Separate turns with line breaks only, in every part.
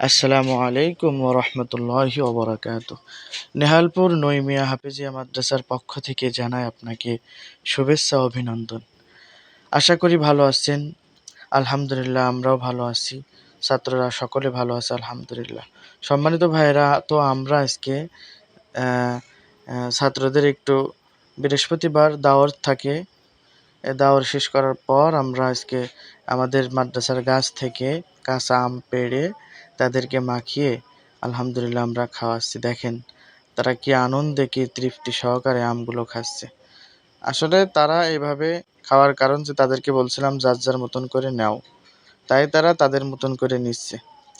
আসসালামু আলাইকুম ওরহমতুল্লাহি ওবরাকাত নেহালপুর নইমিয়া হাফিজিয়া মাদ্রাসার পক্ষ থেকে জানাই আপনাকে শুভেচ্ছা, অভিনন্দন। আশা করি ভালো আছেন। আলহামদুলিল্লাহ, আমরাও ভালো আছি। ছাত্ররা সকলে ভালো আছে, আলহামদুলিল্লাহ। সম্মানিত ভাইয়েরা, তো আমরা আজকে ছাত্রদের একটু বৃহস্পতিবার দাওয়াত থাকে। এ দাওয়ার শেষ করার পর আমরা আজকে আমাদের মাদ্রাসার গাছ থেকে কাঁচা আম পেড়ে তাদেরকে মাখিয়ে আলহামদুলিল্লাহ আমরা খাওয়াচ্ছি। দেখেন, তারা কি আনন্দে, কি তৃপ্তি সহকারে আমগুলো খাচ্ছে। আসলে তারা এভাবে খাওয়ার কারণ যে তাদেরকে বলছিলাম, যার যার মতন করে নাও। তাই তারা তাদের মতন করে নিচ্ছে।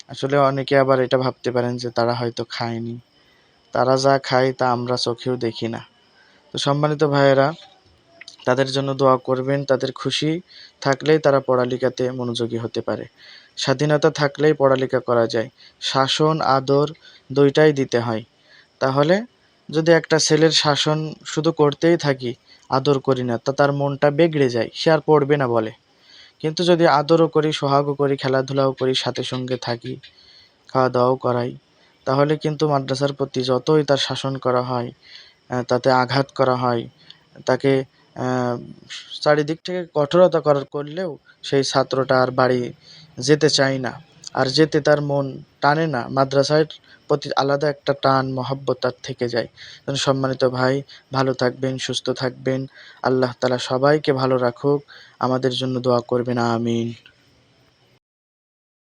আসলে অনেকে আবার এটা ভাবতে পারেন যে তারা হয়তো খায়নি। তারা যা খায় তা আমরা চোখেও দেখি না। তো সম্মানিত ভাইয়েরা তাদের জন্য দোয়া করবেন, তাদের খুশি থাকলেই তারা পড়ালেখাতে মনোযোগী হতে পারে। স্বাধীনতা থাকলেই পড়ালেখা করা যায়। শাসন, আদর দুইটাই দিতে হয়। তাহলে যদি একটা ছেলের শাসন শুধু করতেই থাকি, আদর করি না, তা তার মনটা বেগড়ে যায়, সে আর পড়বে না বলে। কিন্তু যদি আদরও করি, সোহাগও করি, খেলাধুলাও করি, সাথে সঙ্গে থাকি খাওয়া দাওয়াও করাই, তাহলে কিন্তু মাদ্রাসার প্রতি যতই তার শাসন করা হয় তাতে আঘাত করা হয়, তাকে চারিদিক থেকে কঠোরতা করার করলেও সেই ছাত্রটা আর বাড়ি যেতে চায় না। আর যেতে তার মন টানে না। মাদ্রাসার প্রতি আলাদা একটা টান মহাব্বত তার থেকে যায়। সম্মানিত ভাই, ভালো থাকবেন, সুস্থ থাকবেন। আল্লাহ তালা সবাইকে ভালো রাখুক। আমাদের জন্য দোয়া করবেন। আমিন।